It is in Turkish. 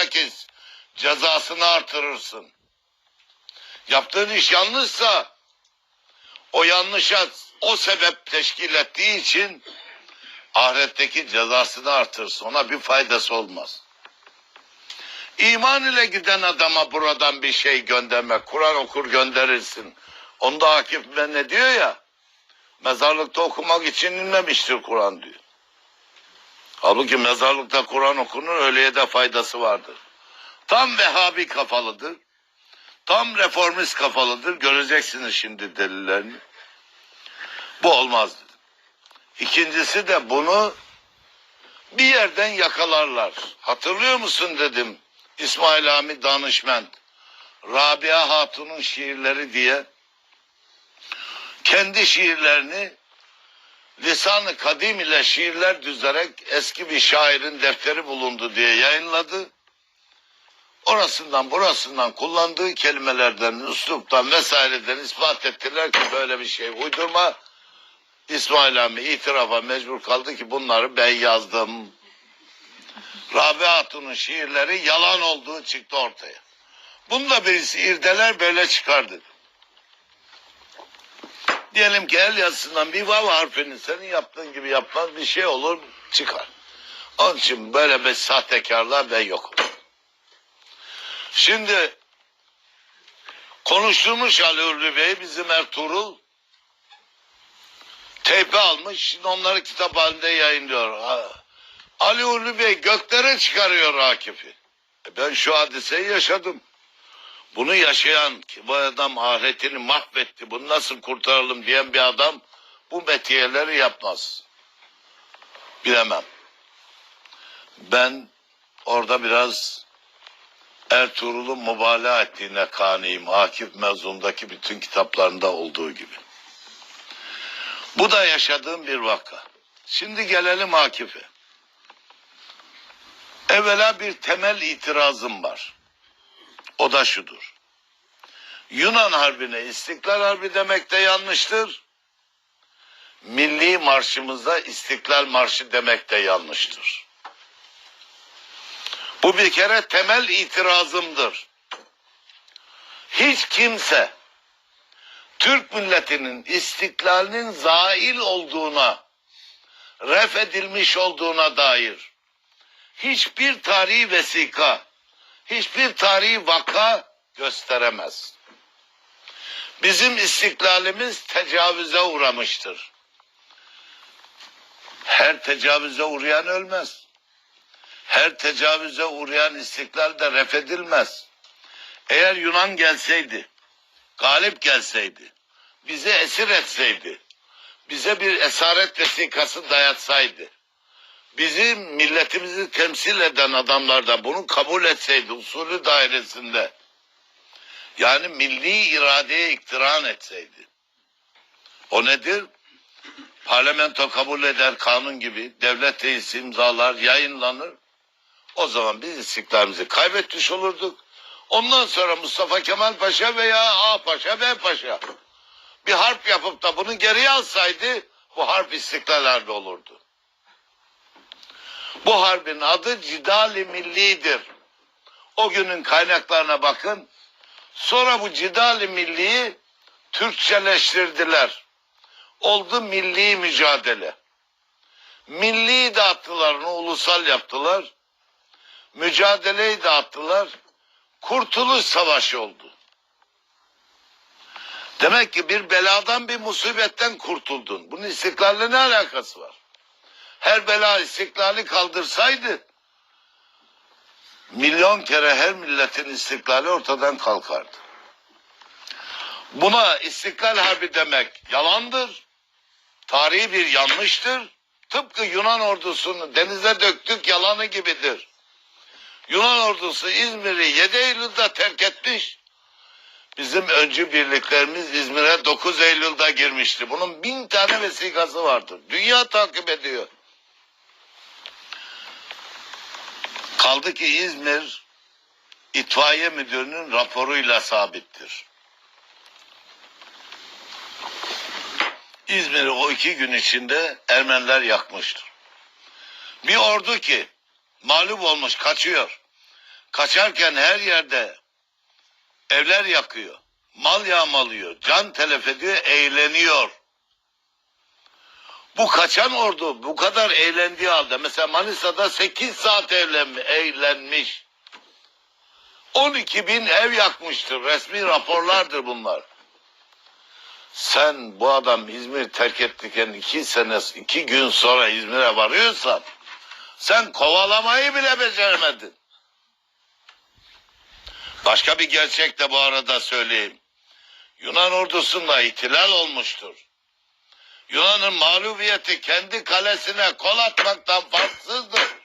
bilakis cezasını artırırsın. Yaptığın iş yanlışsa o yanlışa o sebep teşkil ettiği için ahiretteki cezasını artırsın. Ona bir faydası olmaz. İman ile giden adama buradan bir şey gönderme. Kur'an okur gönderirsin. Onda Akif ne diyor ya? Mezarlıkta okumak için inmemiştir Kur'an diyor. Halbuki mezarlıkta Kur'an okunur öyleye de faydası vardır. Tam Vehhabi kafalıdır. Tam reformist kafalıdır. Göreceksiniz şimdi delillerini. Bu olmaz dedim. İkincisi de bunu bir yerden yakalarlar. Hatırlıyor musun dedim. İsmail Hamid Danışment. Rabia Hatun'un şiirleri diye kendi şiirlerini lisan-ı kadim ile şiirler düzerek eski bir şairin defteri bulundu diye yayınladı. Orasından burasından kullandığı kelimelerden, üsluptan vesaireden ispat ettiler ki böyle bir şey uydurma. İsmail Hami itirafa mecbur kaldı ki bunları ben yazdım. Rabia Hatun'un şiirleri yalan olduğu çıktı ortaya. Bunu da birisi irdeler böyle çıkardı. Diyelim ki el yazısından bir vav harfini senin yaptığın gibi yapmaz bir şey olur çıkar. Onun için böyle bir sahtekarlar ben yokum. Şimdi konuşturmuş Ali Ürlü Bey bizim Ertuğrul teype almış şimdi onları kitap halinde yayınlıyor. Ali Ürlü Bey göklere çıkarıyor Akif'i. E ben şu hadiseyi yaşadım. Bunu yaşayan ki bu adam ahiretini mahvetti bunu nasıl kurtaralım diyen bir adam bu metiyeleri yapmaz. Bilemem. Ben orada biraz Ertuğrul'un mübalağa ettiğine kaniyim. Akif mezundaki bütün kitaplarında olduğu gibi. Bu da yaşadığım bir vaka. Şimdi gelelim Akif'e. Evvela bir temel itirazım var. O da şudur. Yunan Harbi'ne İstiklal Harbi demek de yanlıştır. Milli marşımızda İstiklal Marşı demek de yanlıştır. Bu bir kere temel itirazımdır. Hiç kimse Türk milletinin istiklalinin zail olduğuna, ref edilmiş olduğuna dair hiçbir tarihi vesika, hiçbir tarihi vaka gösteremez. Bizim istiklalimiz tecavüze uğramıştır. Her tecavüze uğrayan ölmez. Her tecavüze uğrayan istiklal de refedilmez. Eğer Yunan gelseydi, galip gelseydi, bizi esir etseydi, bize bir esaret vesikası dayatsaydı, bizim milletimizi temsil eden adamlar da bunu kabul etseydi usulü dairesinde, yani milli iradeye iktiran etseydi. O nedir? Parlamento kabul eder kanun gibi, devlet reisi imzalar, yayınlanır. O zaman biz istiklalimizi kaybetmiş olurduk. Ondan sonra Mustafa Kemal Paşa veya A Paşa B Paşa bir harp yapıp da bunu geriye alsaydı bu harp istiklal olurdu. Bu harbin adı Cidali Milli'dir. O günün kaynaklarına bakın. Sonra bu Cidali Milli'yi Türkçeleştirdiler. Oldu milli mücadele. Milli de attılar, ulusal yaptılar. Mücadeleyi de attılar. Kurtuluş Savaşı oldu. Demek ki bir beladan bir musibetten kurtuldun. Bunun istiklalle ne alakası var? Her bela istiklali kaldırsaydı milyon kere her milletin istiklali ortadan kalkardı. Buna istiklal harbi demek yalandır. Tarihi bir yanlıştır. Tıpkı Yunan ordusunu denize döktük yalanı gibidir. Yunan ordusu İzmir'i 7 Eylül'de terk etmiş. Bizim öncü birliklerimiz İzmir'e 9 Eylül'de girmişti. Bunun bin tane vesikası vardır. Dünya takip ediyor. Kaldı ki İzmir itfaiye müdürünün raporuyla sabittir. İzmir'i o iki gün içinde Ermeniler yakmıştır. Bir ordu ki mağlup olmuş kaçıyor. Kaçarken her yerde evler yakıyor. Mal yağmalıyor. Can telef ediyor. Eğleniyor. Bu kaçan ordu bu kadar eğlendiği halde mesela Manisa'da 8 saat eğlenmi, eğlenmiş. 12 bin ev yakmıştır. Resmi raporlardır bunlar. Sen bu adam İzmir terk ettikten iki sene, iki gün sonra İzmir'e varıyorsan sen kovalamayı bile beceremedin. Başka bir gerçek de bu arada söyleyeyim. Yunan ordusunda ihtilal olmuştur. Yunan'ın mağlubiyeti kendi kalesine kol atmaktan farksızdır.